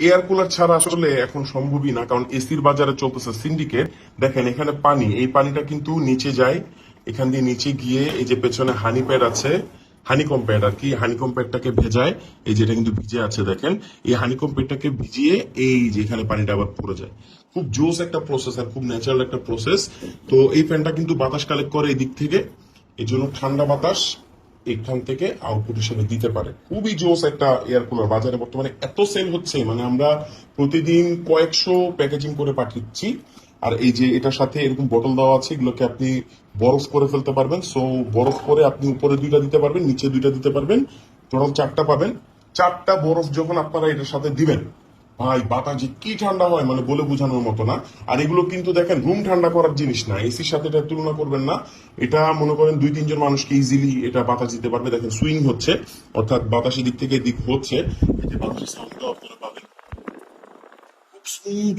Air cooler ছাড়া আসলে এখন সম্ভবই না, কারণ এসির বাজারে চলতেছে সিন্ডিকেট। দেখেন, এখানে পানি, এই পানিটা কিন্তু নিচে যায়, এখান দিয়ে নিচে গিয়ে এই যে পেছনে হানি প্যাড আছে হানিকম প্যাড আর কি হানিকম প্যাডটাকে ভেজায়, এই যেটা কিন্তু ভিজে আছে, দেখেন, এই হানিকম প্যাডটাকে ভিজিয়ে এই যে এখানে পানিটা আবার পড়ে যায়। খুব জোস একটা প্রসেস আর খুব ন্যাচারাল একটা প্রসেস তো এই ফ্যানটা কিন্তু বাতাস কালেক্ট করে এই দিক থেকে এই জন্য ঠান্ডা বাতাস। এখান থেকে আউটপুট হিসেবে দিতে পারে। খুবই জোস একটা এয়ার কুলার বাজারে বর্তমানে এত সেল হচ্ছে মানে আমরা প্রতিদিন কয়েকশো প্যাকেজিং করে পাঠাচ্ছি আর এই যে এটার সাথে এরকম বোতল দেওয়া আছে, এগুলোকে আপনি বরফ করে ফেলতে পারবেন। সো বরফ করে আপনি উপরে দুইটা দিতে পারবেন, নিচে দুইটা দিতে পারবেন। টোটাল চারটা পাবেন। চারটা বরফ যখন আপনারা এটার সাথে দিবেন ভাই, বাতাস যে কি ঠান্ডা হয় মানে বলে বোঝানোর মতো না। আর এগুলো কিন্তু দেখেন রুম ঠান্ডা করার জিনিস না। এসির সাথে এটা তুলনা করবেন না। এটা মনে করেন দুই, তিনজন মানুষকে ইজিলি এটা বাতাস দিতে পারবে। দেখেন সুইং হচ্ছে, অর্থাৎ বাতাসের দিক থেকে দিক হচ্ছে।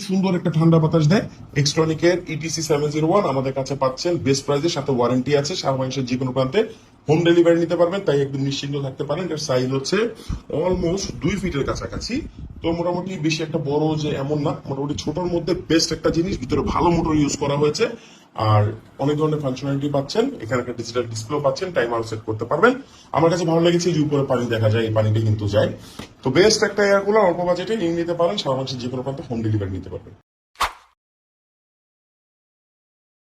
সুন্দর একটা ঠান্ডা বাতাস দেয়। এক্সট্রনিকের ইটিসি সেভেন জিরো ওয়ান আমাদের কাছে পাচ্ছেন। বেস্ট প্রাইসের সাথে ওয়ারেন্টি আছে। সারা মানুষের যে কোনো প্রান্তে হোম ডেলিভারি নিতে পারবেন, তাই একদম নিশ্চিন্ত থাকতে পারেন। এর সাইজ হচ্ছে অলমোস্ট দুই ফিটের কাছাকাছি। তো মোটামুটি বেশি একটা বড় যে এমন না, মোটামুটি ছোটর মধ্যে বেস্ট একটা জিনিস, ভিতরে ভালো মোটর ইউজ করা হয়েছে। আর অনেক ধরনের ফাংশনালিটি পাচ্ছেন, এখানে একটা ডিজিটাল ডিসপ্লে পাচ্ছেন টাইমার সেট করতে পারবেন। আমার কাছে ভালো লেগেছে যে উপরে পানি দেখা যায়, এই পানিটা কিন্তু যায়। তো বেস্ট একটা এয়ার কুলার অল্প বাজেটে নিয়ে নিতে পারেন, সারা যে কোনো প্রান্তে হোম ডেলিভারি নিতে পারবেন।